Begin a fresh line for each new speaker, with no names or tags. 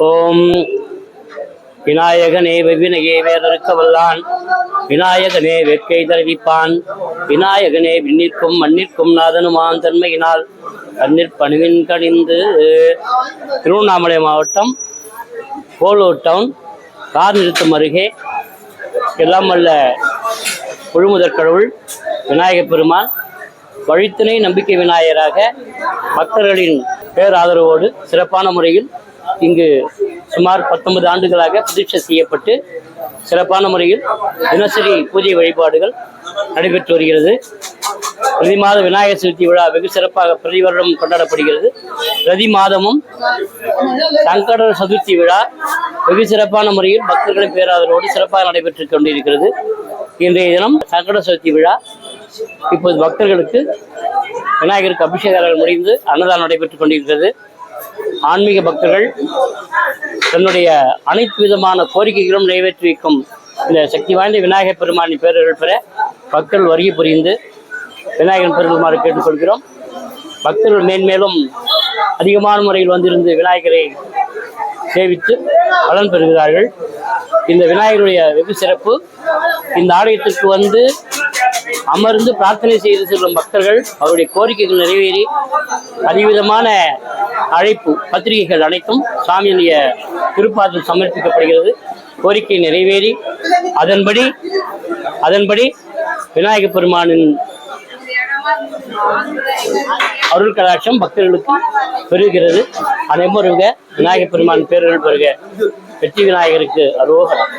ஓம். விநாயகனே வெவ்வினையே வேதறுக்க வல்லான் விநாயகனே வெட்கை தருவிப்பான். விநாயகனே விண்ணிற்கும் மண்ணிற்கும் நாதனுமான் தன்மையினால் கண்ணிற் பணிவின் கணிந்து திருவண்ணாமலை மாவட்டம் போலூர் டவுன் கார் நிறுத்தம் அருகே எல்லாம் வல்ல முழுமுதற் கடவுள் விநாயகப் பெருமான் வழித்துணை நம்பிக்கை விநாயகராக பக்தர்களின் பேராதரவோடு சிறப்பான முறையில் இங்கு சுமார் பத்தொன்பது ஆண்டுகளாக பிரதிஷ்டை செய்யப்பட்டு சிறப்பான முறையில் தினசரி பூஜை வழிபாடுகள் நடைபெற்று வருகிறது. பிரதி மாத விநாயகர் சதுர்த்தி விழா வெகு சிறப்பாக பிரதி வருடம் கொண்டாடப்படுகிறது. பிரதி மாதமும் சங்கடர் சதுர்த்தி விழா வெகு சிறப்பான முறையில் பக்தர்களின் பேராதரவோடு சிறப்பாக நடைபெற்று கொண்டிருக்கிறது. இன்றைய தினம் சங்கட சதுர்த்தி விழா. இப்போது பக்தர்களுக்கு விநாயகருக்கு அபிஷேகங்கள் முடிந்து அன்னதானம் நடைபெற்றுக் கொண்டிருக்கிறது. ஆன்மீக பக்தர்கள் தன்னுடைய அனைத்து விதமான கோரிக்கைகளும் நிறைவேற்றி வைக்கும் இந்த சக்தி வாய்ந்த விநாயகர் பெருமானின் பேரர்கள் பெற பக்தர்கள் வருகை புரிந்து விநாயகன் பெருமாறு கேட்டுக்கொள்கிறோம் பக்தர்கள் மேன்மேலும் அதிகமான முறையில் வந்திருந்து விநாயகரை சேவித்து பலன் பெறுகிறார்கள். இந்த விநாயகருடைய வெகு சிறப்பு இந்த ஆலயத்திற்கு வந்து அமர்ந்து பிரார்த்தனை செய்து செல்லும் பக்தர்கள் அவருடைய கோரிக்கைகள் நிறைவேறி அதிவிதமான அழைப்பு பத்திரிகைகள் அனைத்தும் சாமியினுடைய திருப்பாதத்தில் சமர்ப்பிக்கப்படுகிறது. கோரிக்கை நிறைவேறி அதன்படி அதன்படி விநாயக பெருமானின் அருள் கடாட்சம் பக்தர்களுக்கு பெறுகிறது அனைவரும் வருக விநாயகப் பெருமான் பேரர்கள் பெருக வெற்றி விநாயகருக்கு அரோகரம்